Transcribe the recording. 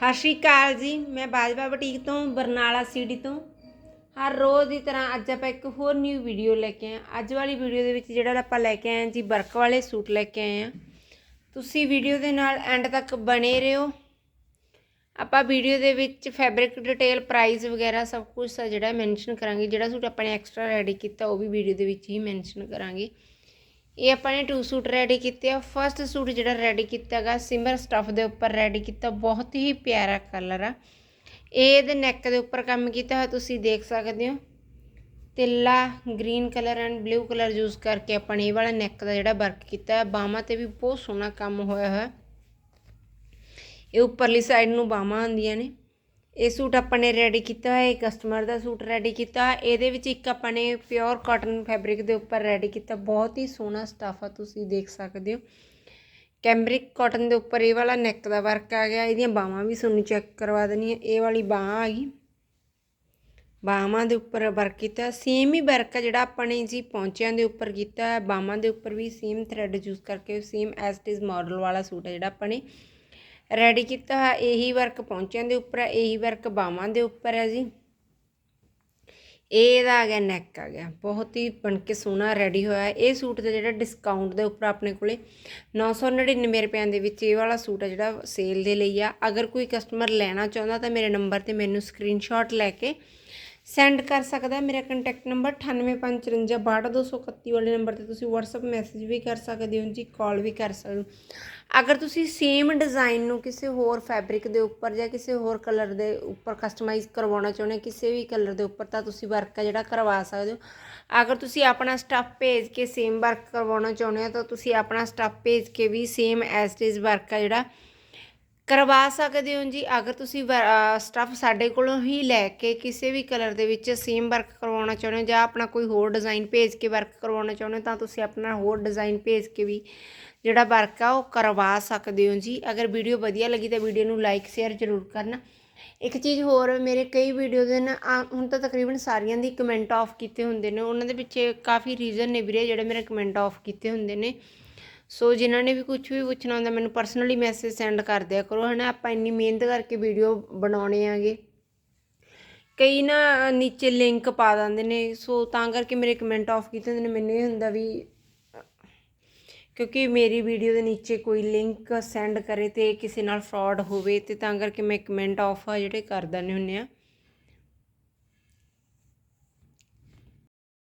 ਸਤਿ ਸ਼੍ਰੀ ਅਕਾਲ ਜੀ, ਮੈਂ ਬਾਜਵਾ ਬੁਟੀਕ ਤੋਂ, ਬਰਨਾਲਾ ਸਿਟੀ ਤੋਂ। ਹਰ ਰੋਜ਼ ਦੀ ਤਰ੍ਹਾਂ ਅੱਜ ਆਪਾਂ ਇੱਕ ਹੋਰ ਨਿਊ ਵੀਡੀਓ ਲੈ ਕੇ ਆਏ ਹਾਂ। ਅੱਜ ਵਾਲੀ ਵੀਡੀਓ ਦੇ ਵਿੱਚ ਜਿਹੜਾ ਆਪਾਂ ਲੈ ਕੇ ਆਏ ਹਾਂ ਜੀ ਵਰਕ ਵਾਲੇ ਸੂਟ ਲੈ ਕੇ ਆਏ ਹਾਂ। ਤੁਸੀਂ ਵੀਡੀਓ ਦੇ ਨਾਲ ਐਂਡ ਤੱਕ ਬਣੇ ਰਹੋ। ਆਪਾਂ ਵੀਡੀਓ ਦੇ ਵਿੱਚ ਫੈਬਰਿਕ ਡਿਟੇਲ ਪ੍ਰਾਈਸ ਵਗੈਰਾ ਸਭ ਕੁਝ ਜਿਹੜਾ ਮੈਂਸ਼ਨ ਕਰਾਂਗੇ। ਜਿਹੜਾ ਸੂਟ ਆਪਾਂ ਨੇ ਐਕਸਟਰਾ ਰੈਡੀ ਕੀਤਾ, ਉਹ ਵੀ ਵੀਡੀਓ ਦੇ ਵਿੱਚ ਹੀ ਮੈਂਸ਼ਨ ਕਰਾਂਗੇ। ਇਹ ਆਪਾਂ ਨੇ ਟੂ ਸੂਟ ਰੈਡੀ ਕੀਤੇ ਆ। ਫਰਸਟ ਸੂਟ ਜਿਹੜਾ ਰੈਡੀ ਕੀਤਾ ਗਾ ਸਿਮਰ ਸਟਫ ਦੇ ਉੱਪਰ ਰੈਡੀ ਕੀਤਾ। ਬਹੁਤ ਹੀ ਪਿਆਰਾ ਕਲਰ ਆ। ਇਹ ਇਹਦੇ ਨੈਕ ਦੇ ਉੱਪਰ ਕੰਮ ਕੀਤਾ ਹੋਇਆ, ਤੁਸੀਂ ਦੇਖ ਸਕਦੇ ਹੋ। ਤਿੱਲਾ green colour and blue colour use ਕਰਕੇ ਆਪਾਂ ਨੇ ਇਹ ਵਾਲਾ ਨੈਕ ਦਾ ਜਿਹੜਾ ਵਰਕ ਕੀਤਾ ਹੈ ਬਾਹਾਂ ਤੇ ਵੀ ਬਹੁਤ ਸੋਹਣਾ ਕੰਮ ਹੋਇਆ ਹੋਇਆ। ਇਹ ਉੱਪਰਲੀ ਸਾਈਡ ਨੂੰ ਬਾਹਾਂ ਹੁੰਦੀਆਂ ਨੇ। ਇਹ ਸੂਟ ਆਪਾਂ ਨੇ ਰੈਡੀ ਕੀਤਾ ਹੈ ਇਹ ਕਸਟਮਰ ਦਾ ਸੂਟ ਰੈਡੀ ਕੀਤਾ। ਇਹਦੇ ਵਿੱਚ ਇੱਕ ਆਪਾਂ ਨੇ ਪਿਓਰ ਕਾਟਨ ਫੈਬਰਿਕ ਦੇ ਉੱਪਰ ਰੈਡੀ ਕੀਤਾ। ਬਹੁਤ ਹੀ ਸੋਹਣਾ ਸਟਫ ਆ, ਤੁਸੀਂ ਦੇਖ ਸਕਦੇ ਹੋ। ਕੈਂਬਰਿਕ ਕਾਟਨ ਦੇ ਉੱਪਰ ਇਹ ਵਾਲਾ ਨੈਕ ਦਾ ਵਰਕ ਆ ਗਿਆ। ਇਹਦੀਆਂ ਬਾਹਾਂ ਵੀ ਤੁਹਾਨੂੰ ਚੈੱਕ ਕਰਵਾ ਦੇਣੀ ਹੈ ਇਹ ਵਾਲੀ ਬਾਹ ਆ ਗਈ। ਬਾਹਾਂ ਦੇ ਉੱਪਰ ਵਰਕ ਕੀਤਾ। ਸੇਮ ਹੀ ਵਰਕ ਆ ਜਿਹੜਾ ਆਪਾਂ ਨੇ ਜੀ ਪੌਂਚਿਆਂ ਦੇ ਉੱਪਰ ਕੀਤਾ। ਹੈ ਬਾਹਾਂ ਦੇ ਉੱਪਰ ਵੀ ਸੇਮ ਥ੍ਰੈਡ ਯੂਜ਼ ਕਰਕੇ same as it is model ਵਾਲਾ ਸੂਟ ਹੈ ਜਿਹੜਾ ਆਪਾਂ ਨੇ। ਰੈਡੀ ਕੀਤਾ ਹੋਇਆ, ਇਹੀ ਵਰਕ ਪਹੁੰਚਿਆਂ ਦੇ ਉੱਪਰ ਹੈ, ਇਹੀ ਵਰਕ ਬਾਹਾਂ ਦੇ ਉੱਪਰ ਹੈ ਜੀ। ਇਹ ਇਹਦਾ ਆ ਗਿਆ ਨੈਕ ਆ ਗਿਆ, ਬਹੁਤ ਹੀ ਬਣ ਕੇ ਸੋਹਣਾ ਰੈਡੀ ਹੋਇਆ ਇਹ ਸੂਟ ਦਾ ਜਿਹੜਾ ਡਿਸਕਾਊਂਟ ਦੇ ਉੱਪਰ ਆਪਣੇ ਕੋਲੇ 999 ਰੁਪਏ ਦੇ ਵਿੱਚ ਇਹ ਵਾਲਾ ਸੂਟ ਆ ਜਿਹੜਾ ਸੇਲ ਦੇ ਲਈ ਆ। ਅਗਰ ਕੋਈ ਕਸਟਮਰ ਲੈਣਾ ਚਾਹੁੰਦਾ ਤਾਂ ਮੇਰੇ ਨੰਬਰ ਤੇ ਮੈਨੂੰ ਸਕਰੀਨਸ਼ਾਟ ਲੈ ਕੇ ਸੈਂਡ ਕਰ ਸਕਦਾ ਮੇਰਾ ਕੰਟੈਕਟ ਨੰਬਰ 9855626231 ਵਾਲੇ ਨੰਬਰ ਤੇ ਤੁਸੀਂ WhatsApp ਮੈਸੇਜ ਵੀ ਕਰ ਸਕਦੇ ਹੋ ਜੀ ਕਾਲ ਵੀ ਕਰ ਸਕਦੇ ਹੋ। ਅਗਰ ਤੁਸੀਂ ਸੇਮ ਡਿਜ਼ਾਈਨ ਨੂੰ ਕਿਸੇ ਹੋਰ ਫੈਬਰਿਕ ਦੇ ਉੱਪਰ ਜਾਂ ਕਿਸੇ ਹੋਰ ਕਲਰ ਦੇ ਉੱਪਰ ਕਸਟਮਾਈਜ਼ ਕਰਵਾਉਣਾ ਚਾਹੁੰਦੇ ਹੋ, ਕਿਸੇ ਵੀ ਕਲਰ ਦੇ ਉੱਪਰ, ਤਾਂ ਤੁਸੀਂ ਵਰਕ ਜਿਹੜਾ ਕਰਵਾ ਸਕਦੇ ਹੋ। ਅਗਰ ਤੁਸੀਂ ਆਪਣਾ ਸਟੱਫ ਭੇਜ ਕੇ ਸੇਮ ਵਰਕ ਕਰਵਾਉਣਾ ਚਾਹੁੰਦੇ ਹੋ, ਤਾਂ ਤੁਸੀਂ ਆਪਣਾ ਸਟੱਫ ਭੇਜ ਕੇ ਵੀ ਸੇਮ ਐਸ ਇਟ ਵਰਕ ਆ ਜਿਹੜਾ ਕਰਵਾ ਸਕਦੇ ਹੋ ਜੀ। ਅਗਰ ਤੁਸੀਂ ਸਟੱਫ ਸਾਡੇ ਕੋਲੋਂ ਹੀ ਲੈ ਕੇ ਕਿਸੇ ਵੀ ਕਲਰ ਦੇ ਵਿੱਚ ਸੇਮ ਵਰਕ ਕਰਵਾਉਣਾ ਚਾਹੁੰਦੇ ਹੋ ਜਾਂ ਆਪਣਾ ਕੋਈ ਹੋਰ ਡਿਜ਼ਾਈਨ ਭੇਜ ਕੇ ਵਰਕ ਕਰਵਾਉਣਾ ਚਾਹੁੰਦੇ ਹੋ, ਤਾਂ ਤੁਸੀਂ ਆਪਣਾ ਹੋਰ ਡਿਜ਼ਾਈਨ ਭੇਜ ਕੇ ਵੀ ਜਿਹੜਾ ਵਰਕ ਆ ਉਹ ਕਰਵਾ ਸਕਦੇ ਹੋ ਜੀ। ਅਗਰ ਵੀਡੀਓ ਵਧੀਆ ਲੱਗੀ ਤਾਂ ਵੀਡੀਓ ਨੂੰ ਲਾਈਕ ਸ਼ੇਅਰ ਜ਼ਰੂਰ ਕਰਨਾ। ਇੱਕ ਚੀਜ਼ ਹੋਰ, ਮੇਰੇ ਕਈ ਵੀਡੀਓ ਦੇ ਨਾ, ਆ- ਹੁਣ ਤਾਂ ਤਕਰੀਬਨ ਸਾਰੀਆਂ ਦੀ ਕਮੈਂਟ ਆਫ ਕੀਤੇ ਹੁੰਦੇ ਨੇ। ਉਹਨਾਂ ਦੇ ਪਿੱਛੇ ਕਾਫੀ ਰੀਜ਼ਨ ਨੇ ਵੀਰੇ, ਜਿਹੜੇ ਮੇਰੇ ਕਮੈਂਟ ਆਫ ਕੀਤੇ ਹੁੰਦੇ ਨੇ। ਸੋ ਜਿਨ੍ਹਾਂ ਨੇ ਵੀ ਕੁਝ ਵੀ ਪੁੱਛਣਾ ਹੁੰਦਾ, ਮੈਨੂੰ ਪਰਸਨਲੀ ਮੈਸੇਜ ਸੈਂਡ ਕਰ ਦਿਆ ਕਰੋ, ਹਨਾ? ਆਪਾਂ ਇੰਨੀ ਮਿਹਨਤ ਕਰਕੇ ਵੀਡੀਓ ਬਣਾਉਣੇ ਆਗੇ। ਕਈ ਨਾ ਨੀਚੇ ਲਿੰਕ ਪਾ ਦਿੰਦੇ ਨੇ ਸੋ ਤਾਂ ਕਰਕੇ ਮੇਰੇ ਕਮੈਂਟ ਆਫ ਕੀਤੇ ਹੁੰਦੇ ਨੇ। ਮੈਨੂੰ ਇਹ ਹੁੰਦਾ ਵੀ, ਕਿਉਂਕਿ ਮੇਰੀ ਵੀਡੀਓ ਦੇ ਨੀਚੇ ਕੋਈ ਲਿੰਕ ਸੈਂਡ ਕਰੇ ਤੇ ਕਿਸੇ ਨਾਲ ਫਰਾਡ ਹੋਵੇ, ਤੇ ਤਾਂ ਕਰਕੇ ਮੈਂ ਕਮੈਂਟ ਆਫ ਆ ਜਿਹੜੇ ਕਰ ਦਿੰਦੇ ਹੁੰਨੇ ਆ।